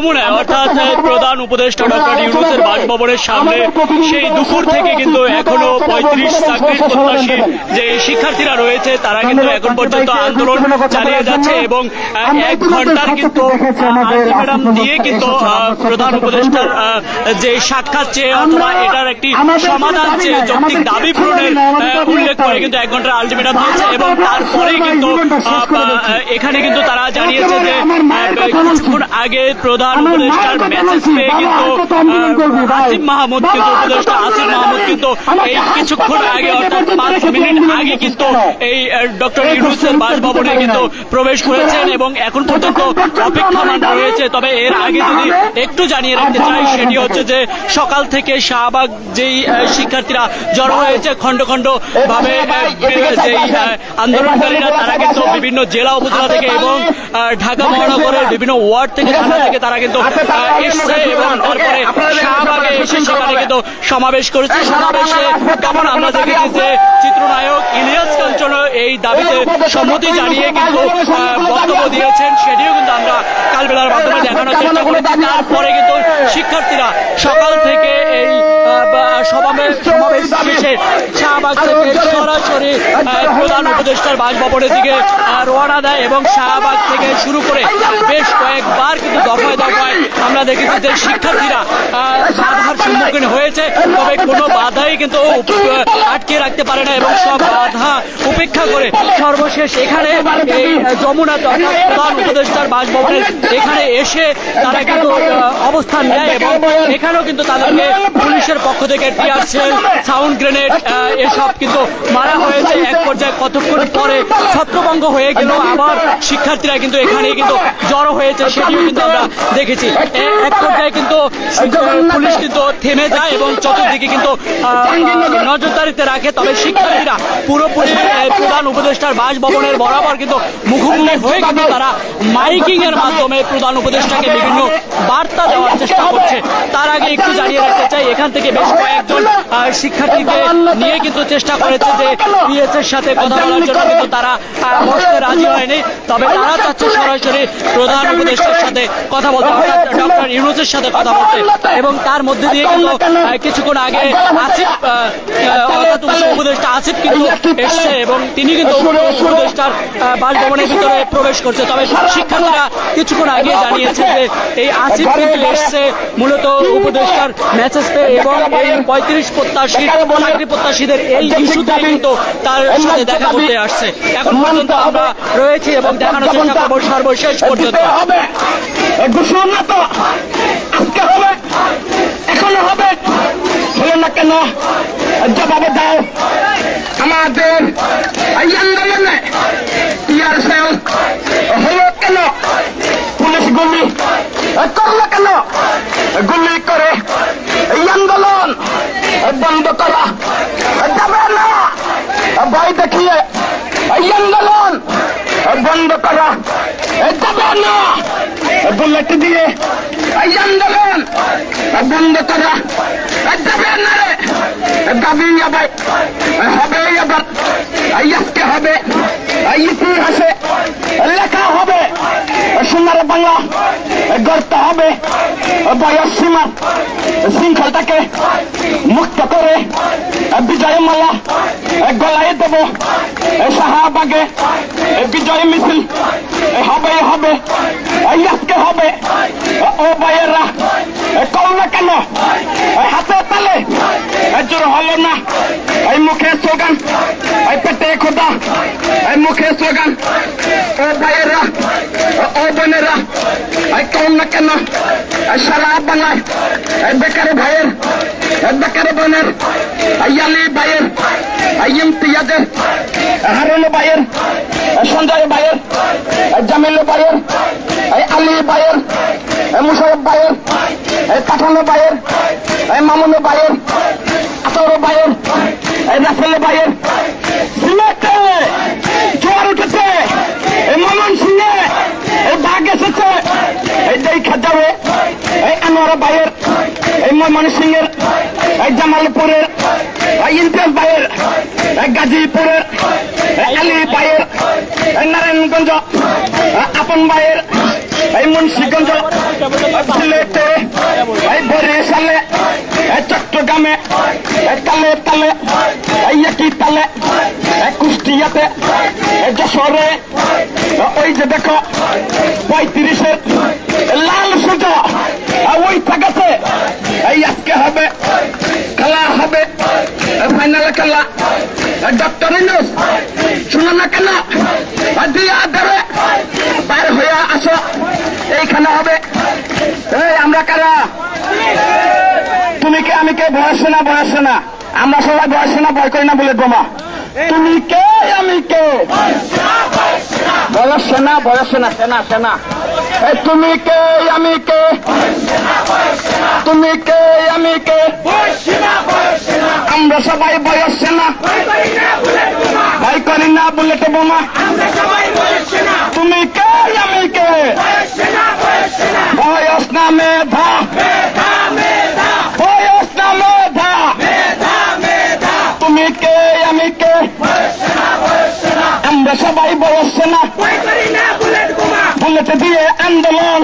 অর্থাৎ প্রধান উপদেষ্টা ডক্টর ইউনুসের বাসভবনের সামনে সেই দুপুর থেকে কিন্তু এখনও পঁয়ত্রিশ চাকরির প্রত্যাশী যে শিক্ষার্থীরা রয়েছে তারা কিন্তু এখন পর্যন্ত আন্দোলন চালিয়ে যাচ্ছে এবং এক ঘণ্টার কিন্তু আলটিমেটাম দিয়ে কিন্তু প্রধান উপদেষ্টার যে সাক্ষাৎ চেয়ে অথবা এটার একটি সমাধান চেয়ে যৌক্তিক দাবি পূরণের উল্লেখ করে কিন্তু এক ঘণ্টার আলটিমেটাম দিয়েছে এবং তারপরে কিন্তু এখানে কিন্তু তারা জানিয়েছে যে কিছুক্ষণ আগে প্রধান উপদেষ্টার মেসেজ পেয়ে কিন্তু আসিফ মাহমুদ কিন্তু উপদেষ্টা আসিফ মাহমুদ কিন্তু এই কিছুক্ষণ আগে অর্থাৎ পাঁচ মিনিট আগে কিন্তু এই ডক্টর ইউনুসের বাসভবনে কিন্তু প্রবেশ করেছেন এবং এখন পর্যন্ত অপেক্ষমান রয়েছে। তবে এর আগে যদি একটু জানিয়ে রাখতে চাই সেটি হচ্ছে যে সকাল থেকে শাহবাগ যেই শিক্ষার্থীরা জড়ো হয়েছে খণ্ড খণ্ড ভাবে যেই আন্দোলনকারীরা তারা কিন্তু বিভিন্ন জেলা উপজেলা থেকে এবং ঢাকা মহানগরের বিভিন্ন ওয়ার্ড থেকে থানা থেকে তারা কিন্তু এসছে এবং তারপরে শাহবাগে এসে সেখানে কিন্তু সমাবেশ করেছে সমাবেশে কেমন আমরা দেখেছি যে চিত্রনায়ক ইলিয়াস কাঞ্চন এই দাবিতে সম্মতি জানিয়ে কিন্তু বক্তব্য দিয়েছেন। সেটিও কিন্তু আমরা কালবেলার মাধ্যমে দেখানোর চেষ্টা করেছি তারপরে কিন্তু শিক্ষার্থীরা সকাল থেকে এই সমাবেশ শেষে শাহবাগ থেকে সরাসরি প্রধান উপদেষ্টার বাসভবনের দিকে রওনা দেয় এবং শাহবাগ থেকে শুরু করে বেশ কয়েকবার কিন্তু দফায় দফায় আমরা দেখেছি যে শিক্ষার্থীরা বাধার সম্মুখীন হয়েছে তবে কোনো বাধাই কিন্তু আটকে রাখতে পারে না এবং সব বাধা উপেক্ষা করে সর্বশেষ এখানে এই যমুনা প্রধান উপদেষ্টার বাসভবনের এখানে এসে তারা কিন্তু অবস্থান নেয় এবং এখানেও কিন্তু তাদেরকে পুলিশের পক্ষ থেকে টিয়ার সেল সাউন্ড গ্রেনেড এসব কিন্তু মারা হয়েছে এক পর্যায়ে। কতক্ষণ পরে ছত্রভঙ্গ হয়ে গেল। আবার শিক্ষার্থীরা কিন্তু এখানে কিন্তু জড়ো হয়েছে, সেটিও কিন্তু আমরা দেখেছি। এক পর্যায়ে কিন্তু পুলিশ কিন্তু থেমে যায় এবং চতুর্দিকে কিন্তু নজরদারিতে রাখে। তবে শিক্ষার্থীরা পুরোপুরি প্রধান উপদেষ্টার বাসভবনের বরাবর কিন্তু মুখোমুখি হয়ে কিন্তু তারা মাইকিং এর মাধ্যমে প্রধান উপদেষ্টাকে বিভিন্ন বার্তা দেওয়ার চেষ্টা করছে। তার আগে একটু জানিয়ে রাখতে চাই, এখান থেকে বেশ কয়েকজন আহ, শিক্ষার্থীকে নিয়ে কিন্তু চেষ্টা করেছে যে পিএস এর সাথে কথা বলার জন্য কিন্তু তারা বসতে রাজি হয়নি। তবে তারা চাচ্ছে সরাসরি প্রধান উপদেষ্টার সাথে কথা বলতে। অর্থাৎ ডক্টর ইউনুসের সাথে কথা বলতে। এবং তার মধ্যে দিয়ে কিন্তু কিছুক্ষণ আগে আসিফ অর্থাৎ উপদেষ্টা আসিফ কিন্তু এসছে এবং তিনি কিন্তু উপদেষ্টার বাসভবনের ভিতরে প্রবেশ করছে। তবে শিক্ষার্থীরা কিছুক্ষণ আগে জানিয়েছে যে এই আসিফ কিন্তু এসছে। মূলত উপদেষ্টার মেসেজ পেয়ে এবং এই পঁয়ত্রিশ প্রত্যাশী চাকরি প্রত্যাশীদের এই ইস্যুতে কিন্তু তার সাথে দেখা করতে আসছে। এখন পর্যন্ত আমরা রয়েছি এবং দেখানোর চেষ্টা করব সর্বশেষ পর্যন্ত। হবে। ঘোষণা না তো। আজকে হবে। এখনও হবে। হলো না কেন? জবাব দাও। আমাদের এই আন্দোলনে টিয়ার সেল হলো কেন পুলিশ গুলি করল কেন গুলি করে এই আন্দোলন বন্ধ করা যাবে না ভয় দেখিয়ে এই আন্দোলন বন্ধ করা যাবে না বুলেট দিয়ে এই আন্দোলন বন্ধ করা যাবে না সোনার বাংলা গড়তে হবে। বয়স সীমা। শৃঙ্খলটাকে মুক্ত করে। বিজয় মালা গলায় দেব। শাহবাগে বিজয় মিছিল। হবে হবে। আজকে হবে। ও ভাইয়েরা করো না কেন হাতে তালে জোর হলো না এই মুখে স্লোগান এই পেটে খোদা এই মুখে স্লোগান ও ভাইয়েরা ও বোনেরা এই করো না কেন? সারা বাংলায় বেকারে ভাইয়ের বেকারে বোনের আলী ভাইয়ের ইমতিয়াজের হারুন ভাইয়ের সঞ্জয় ভাইয়ের জামিল ভাইয়ের আলী ভাইয়ের মুশারফ ভাইয়ের পাঠানো ভাইয়ের মামুন ভাইয়ের আতর ভাইয়ের রাফেল ভাইয়ের সিলেটে জোয়ার উঠেছে এই মামন সিংহে এই বাঘ এসেছে এই দেখা যাবে আনোয়ার ভাইয়ের, এই ময়মন সিংহের এই জামালপুরের, এই ইমতিয়াজ ভাইয়ের, এই গাজীপুরের, এই আলী ভাইয়ের, এই নারায়ণগঞ্জ আপন ভাইয়ের, এই মুন্সিগঞ্জ সিলেটে, এই বরিশালে, এই চট্টগ্রামে, এই তালে তালে, এই একই তালে, এই কুষ্টিয়াতে, এই যশোরে ওই যে দেখো, পঁয়ত্রিশের লাল সূর্য ওই থাকাছে এই আজকে হবে, খেলা হবে ফাইনালে খেলা। ডক্টর ইনুস শুনো না কেন? দিয়া দেবে, বাইর হইয়া আসো। এইখানে হবে। এই আমরা কারা? তুমি কে, আমি কে? বয়স না বয়স না। আমরা সবাই বয়স না, ভয় করি না বলে বোমা। তুমি কে, আমি কে? বয়স সেনা বয়স সেনা সেনা। সেনা তুমি কে, আমি কে? তুমি কে আমি কে? আমরা সবাই বয়স সেনা। ভয় করি না বুলেট বোমা। তুমি কে আমি কে? বয়স না মেধা। বয়স না মেধা। তুমি কে আমি কে? আমরা সবাই বয়স সেনা। বুলেট দিয়ে আন্দোলন।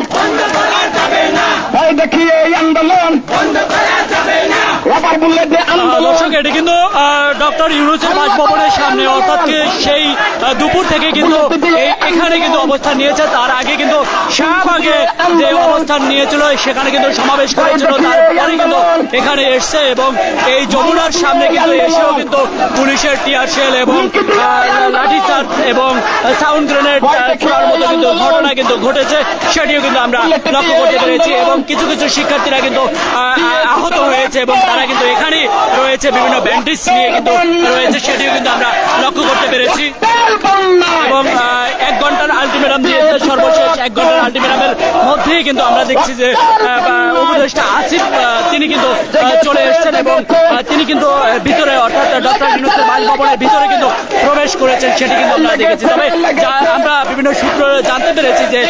ভয় দেখিয়ে এই আন্দোলন। রবার বুলেট দিয়ে আন্দোলন। দর্শক কিন্তু ডক্টর ইউনুসের বাসভবনের সামনে অর্থাৎ সেই দুপুর থেকে কিন্তু এখানে কিন্তু অবস্থান নিয়েছে। তার আগে কিন্তু শাহবাগে যে অবস্থান নিয়েছিল সেখানে কিন্তু সমাবেশ করেছিল। তারপরে কিন্তু এখানে এসছে এবং এই যমুনার সামনে কিন্তু এসেও কিন্তু পুলিশের টিয়ার শেল এবং লাঠি চার্জ এবং সাউন্ড গ্রেনেড ছোড়ার মতো কিন্তু ঘটনা কিন্তু ঘটেছে। সেটিও কিন্তু আমরা লক্ষ্য করতে পেরেছি এবং কিছু কিছু শিক্ষার্থীরা কিন্তু আহ, আহ, আহত হয়েছে এবং তারা কিন্তু এখানে রয়েছে। বিভিন্ন ব্যান্ডেজ নিয়ে কিন্তু রয়েছে সেটিও কিন্তু আমরা লক্ষ্য করতে পেরেছি। এবং এক ঘণ্টার আলটিমেটাম দিয়েছে সর্বশেষ এক ঘণ্টার আলটিমেটামের মধ্যেই কিন্তু আমরা দেখছি যে উপদেষ্টা আসিফ তিনি কিন্তু চলে এসেছেন এবং তিনি কিন্তু ভিতরে অর্থাৎ ডক্টর ইউনুসের বাসভবনের ভিতরে কিন্তু প্রবেশ করেছেন সেটি কিন্তু আমরা দেখেছি। তবে আমরা বিভিন্ন সূত্র জানতে পেরেছি যে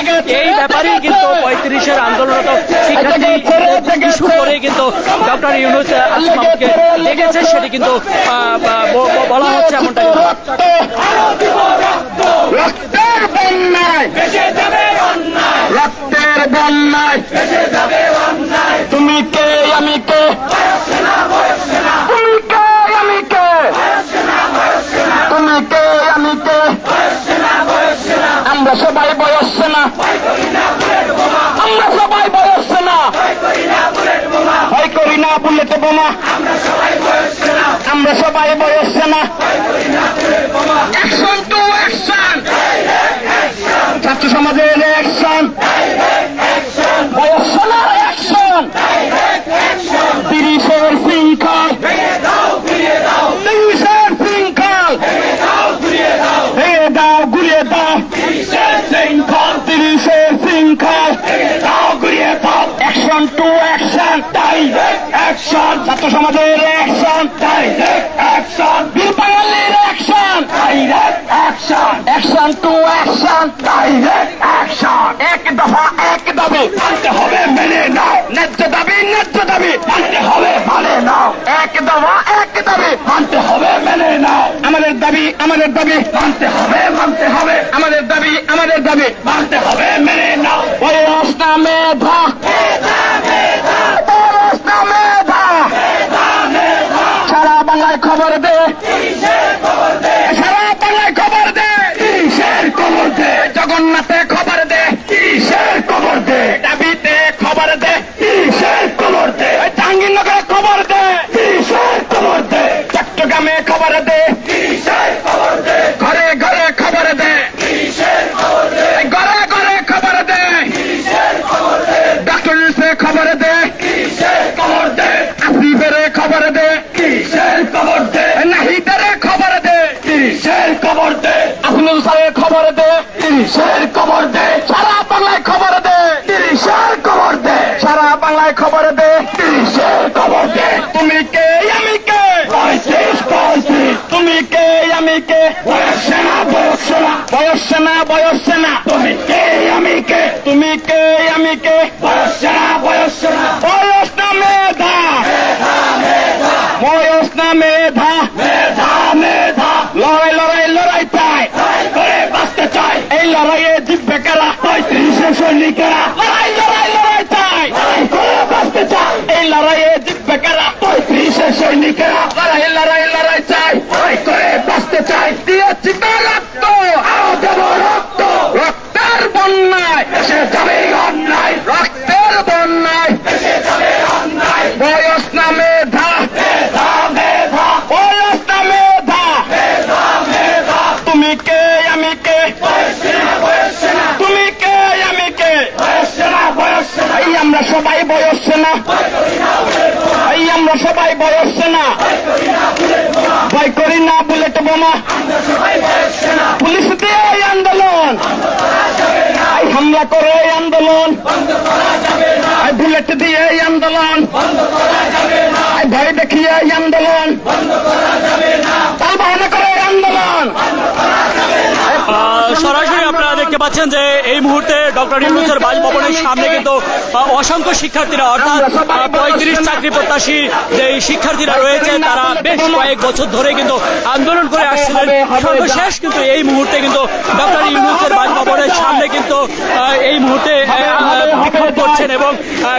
এই ব্যাপারেই কিন্তু পঁয়ত্রিশের আন্দোলনরত শিক্ষার্থী ইস্যু করে কিন্তু ডক্টর ইউনুস আসমামকে দেখেছে সেটি কিন্তু বলা হচ্ছে এমনটা রক্তের বন্যায়। রক্তের বন্যায়। তুমি কে আমি কে? করি না বুলেটে বোমা আমরা সবাই বয়সছে না ছাত্র সমাজের অ্যাকশন বয়সনার অ্যাকশন তিরিশের শৃঙ্খল তিরিশের শৃঙ্খল ভেঙে দাও ঘুরিয়ে দাও তিরিশের শৃঙ্খল দাও ঘুরিয়ে দাও action to action direct action ছাত্র সমাজের অ্যাকশন ডাইরেক্ট অ্যাকশন বীর বাঙালির action direct action action to action direct action এক দফা এক দাবি। মানতে হবে মেনে নাও। ন্যায্য দাবি ন্যায্য দাবি। মানতে হবে মানে নাও। এক দফা এক দাবি। মানতে হবে মেনে নাও। আমাদের দাবি আমাদের দাবি। মানতে হবে মানতে হবে। আমাদের দাবি আমাদের দাবি। মানতে হবে মেনে নাও। বয়স না মেধা। বয়স সাহের খবর দে। তিরিশের খবর দে। সারা বাংলায় খবর দে। তিরিশের খবর দে। সারা বাংলায় খবর দে। তিরিশের খবর দে। তুমি কে আমি কে? পঁয়ত্রিশ পঁয়ত্রিশ। তুমি কে আমি কে? বয়স সেনা বয়স সেনা। বয়স সেনা বয়স পঁয়ত্রিশের সৈনিকেরা লড়াই লড়াই লড়াই চাই লড়াই করে বাঁচতে চাই এই লড়াইয়ে জিতবে কারা সবাই না। ভয় করি না, বুলেট বোমা। পুলিশ দিয়ে এই আন্দোলন। হামলা করে এই আন্দোলন। বুলেট দিয়ে এই আন্দোলন। ভয় দেখিয়ে এই আন্দোলন। তাল বাহানা করে এই আন্দোলন। সরাসরি দেখতে পাচ্ছেন যে এই মুহূর্তে ডক্টর ইউনুসের বাসভবনের সামনে কিন্তু অসংখ্য শিক্ষার্থীরা, অর্থাৎ পঁয়ত্রিশ চাকরি প্রত্যাশী যে শিক্ষার্থীরা রয়েছে, তারা বেশ কয়েক বছর ধরে কিন্তু আন্দোলন করে আসছিলেন। সর্বশেষ কিন্তু এই মুহূর্তে কিন্তু ডক্টর ইউনুসের বাসভবনের সামনে কিন্তু এই মুহূর্তে বিক্ষোভ করছেন এবং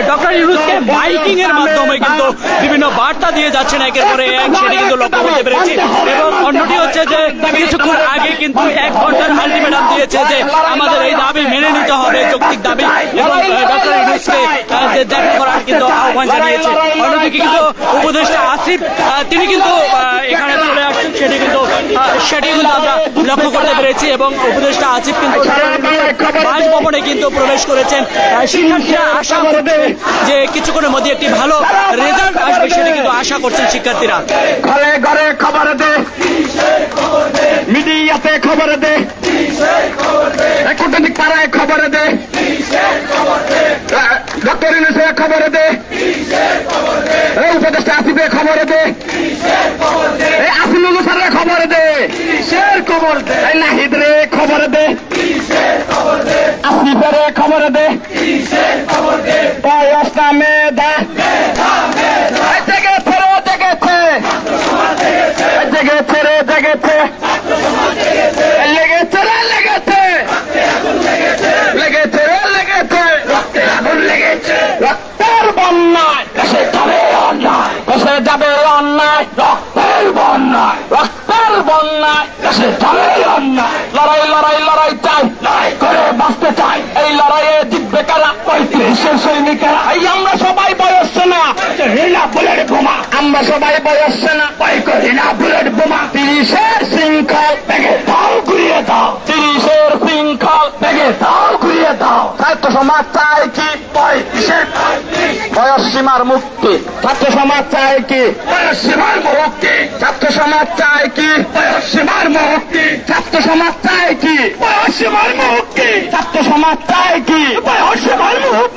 ডক্টর ইউনুসকে মাইকিং এর মাধ্যমে কিন্তু বিভিন্ন বার্তা দিয়ে যাচ্ছেন। একের পরে এক সেটি কিন্তু লক্ষ্য করতে পেরেছি। এবং অন্যটি হচ্ছে যে, কিছুক্ষণ আগে কিন্তু এক ঘণ্টার আলটিমেটাম দিয়েছে যে আমাদের এই দাবি মেনে নিতে হবে যৌক্তিক দাবি। এবং ডক্টর ইউনুসকে দেখা করার কিন্তু আহ্বান জানিয়েছে। অন্যদিকে কিন্তু উপদেষ্টা আসিফ আহ, তিনি কিন্তু এখানে চলে আসছেন সেটি কিন্তু সেটি কিন্তু আমরা লক্ষ্য করতে পেরেছি এবং উপদেষ্টা আসিফ কিন্তু বাসভবনে কিন্তু প্রবেশ করেছেন। শিক্ষার্থীরা আশা করবে যে কিছুক্ষণের মধ্যে একটি ভালো রেজাল্ট আসবে সেটি কিন্তু আশা করছেন শিক্ষার্থীরা। ঘরে ঘরে খবর দে। মিডিয়াতে খবর দে। কূটনৈতিক পাড়ায় খবর দে। ডক্টর ইউনুসে খবর দে। উপদেষ্টা আসিফে খবর দে। আসিনুল স্যারের খবর দে খবর দে। নাহিদ রে খবর দে। আসিফের খবর দে। বয়স না মেধা পঁয়ত্রিশের সৈনিকেরা এই আমরা সবাই বয়স না। হিলা বুলেট বোমা। আমরা সবাই না। করি বুলেট বোমা। তিরিশের শৃঙ্খল ভেঙে দাও। ঘুরিয়ে দাও। তিরিশের শৃঙ্খল ভেঙে দাও। ঘুরিয়ে দাও। ছাত্র সমাজ চায় কি? পঁয়ত্রিশের বয়স সীমার মুক্তি। ছাত্র সমাজ চায় কি? বয়স সীমার মুক্তি। ছাত্র সমাজ চায় কি? বয়স সীমার মুক্তি। ছাত্র সমাজ চায় কি? বয়স সীমার মুক্তি। ছাত্র সমাজ চায় কি? বয়স সীমার মুক্তি।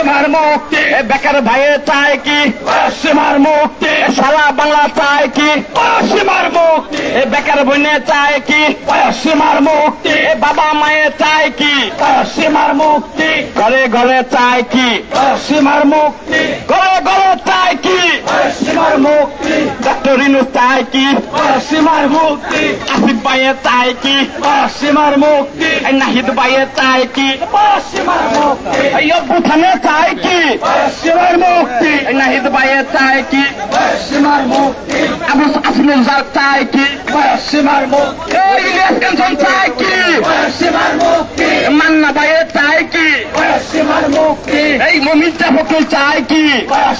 সীমার মুক্তি বেকার ভাইয়ে চায় কি সীমার মুক্তি সারা বাংলা চায় কি সীমার মুক্তি বেকার বইনে চায় কি সীমার মুক্তি বাবা মায়ে চায় কি সীমার মুক্তি ঘরে ঘরে চায় কি সীমার মুক্তি ঘরে ঘরে চায় কি সীমার মুক্তি ডক্টর ইনু চায় কি সীমার মুক্তি আসিফ ভাইয়ে চায় কি সীমার মুক্তি নাহিদ ভাইয়ে চায় কি সীমার মুক্তি এই চায় কি সীমার মুক্তি নাহিদ ভাইয়ে চায় কি সীমার মুক্তি আবু আসিনুল জার চায় কি সীমার মুক্তি এই ইলিয়াস কাঞ্চন চায় কি সীমার মুক্তি মান্না ভাইয়ে চায় কি সীমার মুক্তি এই মির্জা ফখরুল চায় কি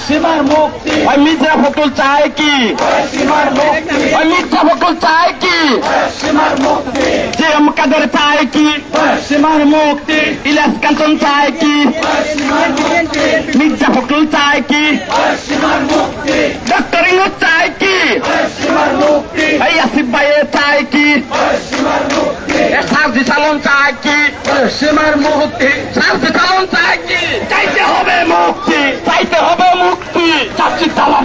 সীমার মুক্তি ওই মির্জা ফখরুল চায় কি সীমার মুক্তি ওই মির্জা ফখরুল চায় কি সীমার মুক্তি যে কাদের চায় কি সীমার মুক্তি ইলিয়াস কাঞ্চন চায় কি সীমার মির্জা ফখরুল চায় কি? ডক্টর ইংলিশ চায় কি? এই আসিফ ভাইয়ে চায় কি? সার্জি চালন চায় কি? সীমার মুক্তি। সার্জি চালন চায় কি? চাইতে হবে মুক্তি। চাইতে হবে মুক্তি। চাচ্ছি তালা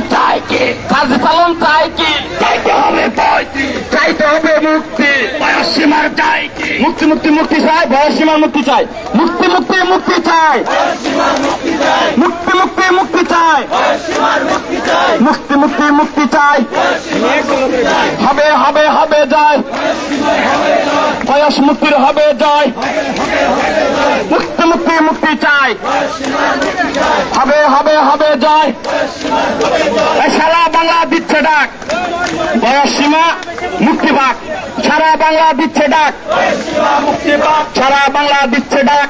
সালাম চাই কি? চাইতে হবে চাইতে হবে মুক্তি। বয়স সীমার চাই কি? মুক্তি মুক্তি মুক্তি চাই বয়স সীমার মুক্তি চাই। মুক্তি মুক্তি মুক্তি চাই। মুক্তি মুক্তি মুক্তি চাই। মুক্তি মুক্তি মুক্তি চাই। হবে হবে হবে যায়। বয়স মুক্তির হবে জয় মুক্তি মুক্তি মুক্তি চাই। হবে হবে হবে জয় সারা বাংলা দিচ্ছে ডাক। বয়স সীমা, মুক্তি পাক। সারা বাংলা দিচ্ছে ডাক। সারা বাংলা দিচ্ছে ডাক।